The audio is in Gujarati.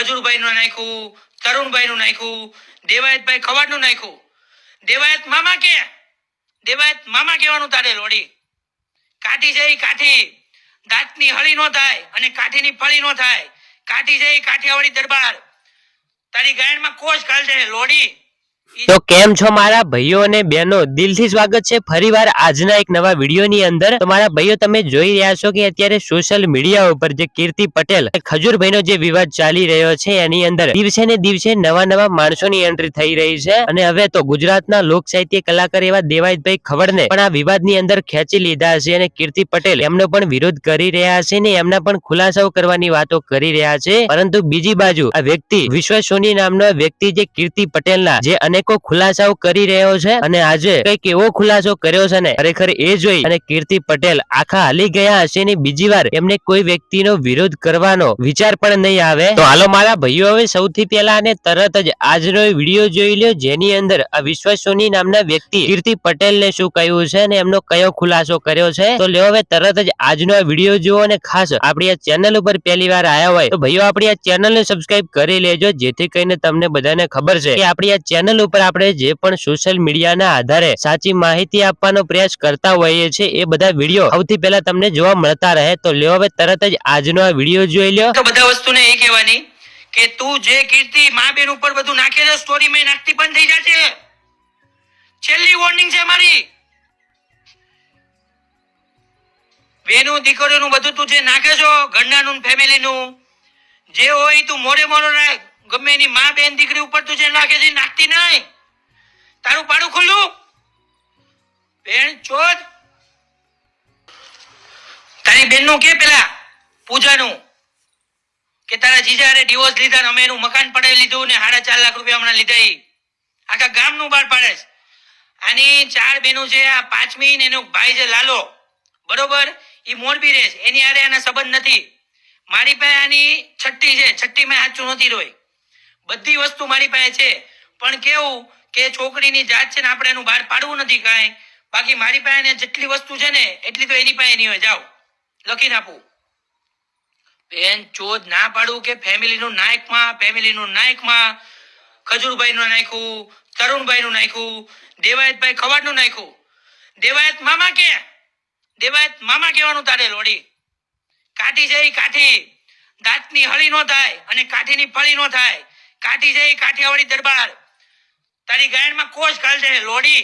ખજૂરભાઈ નું નાખ્યું તરુણભાઈ નું નાખ્યું, દેવાયતભાઈ ખવાડનું નાખ્યું. દેવાયત મામા કે? દેવાયત મામા કહેવાનું તારે લોડી કાઠી છે ઈ કાઠી. દાંતની હળી નો થાય અને કાઠીની ફળી નો થાય. કાઠી છે ઈ કાઠિયાવાડી દરબાર. તારી ગાયનમાં કોષ કાઢજે લોડી ઈ તો કેમ છો મારા ભાઈઓ અને બહેનો? દિલથી સ્વાગત છે ફરીવાર આજના એક નવા વિડીયોની અંદર. મારા ભાઈઓ, તમે જોઈ રહ્યા છો કે અત્યારે સોશિયલ મીડિયા ઉપર જે કીર્તિ પટેલ અને ખજૂરભાઈનો જે વિવાદ ચાલી રહ્યો છે, એની અંદર દિવસે ને દિવસે નવા નવા માણસોની એન્ટ્રી થઈ રહી છે. અને હવે તો ગુજરાતના લોક સાહિત્ય કલાકાર એવા દેવાયતભાઈ ખવડને પણ આ વિવાદની અંદર ખેંચી લીધા છે અને કીર્તિ પટેલ એમનો પણ વિરોધ કરી રહ્યા છે ને એમના પણ ખુલાસાઓ કરવાની વાતો કરી રહ્યા છે. પરંતુ બીજી બાજુ આ વ્યક્તિ વિશ્વ સોની નામનો વ્યક્તિ જે કીર્તિ પટેલના જે અનેકો ખુલાસાઓ કરી રહ્યો છે અને આજે કંઈક એવો ખુલાસો કર્યો છે ને, ખરેખર એ જોઈ અને કીર્તિ પટેલ આખા હાલી ગયા હશે બીજી વાર એમને કોઈ વ્યક્તિનો વિરોધ કરવાનો વિચાર પણ નહીં આવે. તો હાલો મારા ભાઈઓ, હવે સૌથી પહેલા અને તરત જ આજનો વીડિયો જોઈ લ્યો, જેની અંદર આ વિશ્વ સોની નામના વ્યક્તિ કીર્તિ પટેલ ને શું કહ્યું છે અને એમનો કયો ખુલાસો કર્યો છે. તો લ્યો હવે તરત જ આજનો આ વીડિયો જુઓ અને ખાસ આપણી આ ચેનલ ઉપર પહેલી વાર આવ્યા હોય તો ભાઈઓ, આપણી આ ચેનલ ને સબસ્ક્રાઇબ કરી લેજો, જેથી કરીને તમને બધાને ખબર છે કે આપણી આ ચેનલ ઉપર આપણે જે પણ સોશિયલ મીડિયાના આધારે સાચી માહિતી આપવાનો પ્રયાસ કરતા હોઈએ છીએ, એ બધા વીડિયો સૌથી પહેલા તમને જોવા મળતા રહે. તો લ્યો હવે તરત જ આજનો આ વીડિયો જોઈ લ્યો. તો બધા વસ્તુને એ કહેવાની કે તું જે કીર્તિ મા બેન ઉપર બધું નાખે છે સ્ટોરી મેં નાખતી બંધ થઈ જશે. છેલ્લી વોર્નિંગ છે મારી. બેનું દીકરીઓનું બધું તું જે નાખે છો, ઘરનાનું ફેમિલીનું જે હોય તું મોડે મોડો રાખ. ગમે એની મા બેન દીકરી ઉપર તું જે નાખે છે નાખતી નહીં. તારું પાડું ખુલ્લું. બેન ચોદ તારી બેનનું કે પેલા? પૂજાનું. કે તારા જીજારે ડિવોર્સ લીધા અમે એનું મકાન પડાવી લીધું ને સાડા ચાર લાખ રૂપિયા હમણાં લીધા. આખા ગામનું બહાર પાડે આની ચાર બેનો છે આ પાંચમી ને એનો ભાઈ છે લાલો. બરોબર? એ મોરબી રહે એની આરે આના સંબંધ નથી. મારી પાસે આની છઠ્ઠી છે. છઠ્ઠી માં સાચું નથી રોય. બધી વસ્તુ મારી પાસે છે. પણ કેવું કે છોકરીની જાત છે ને આપણે એનું બહાર પાડવું નથી કાંઈ. બાકી મારી પાસે જેટલી વસ્તુ છે ને, એટલી તો એની પાસે નહીં હોય. જાઓ. લખીને નાખું. બેન, ચોદ ના પાડું કે ફેમિલીનું નાયકમાં ફેમિલીનું નાયકમાં? ખજૂરભાઈ નું નાખ્યું તરુણભાઈ નું નાખ્યું દેવાયતભાઈ ખવાડનું નાખ્યું દેવાયત મામા કે? દેવાયત મામા કહેવાનું તારે લોડી કાઠી છે કાઠી. દાંતની હળી નો થાય અને કાઠીની ફળી નો થાય. કાઠી છે કાઠિયાવાડી દરબાર. તારી ગાયનમાં કોષ કાઢજે લોડી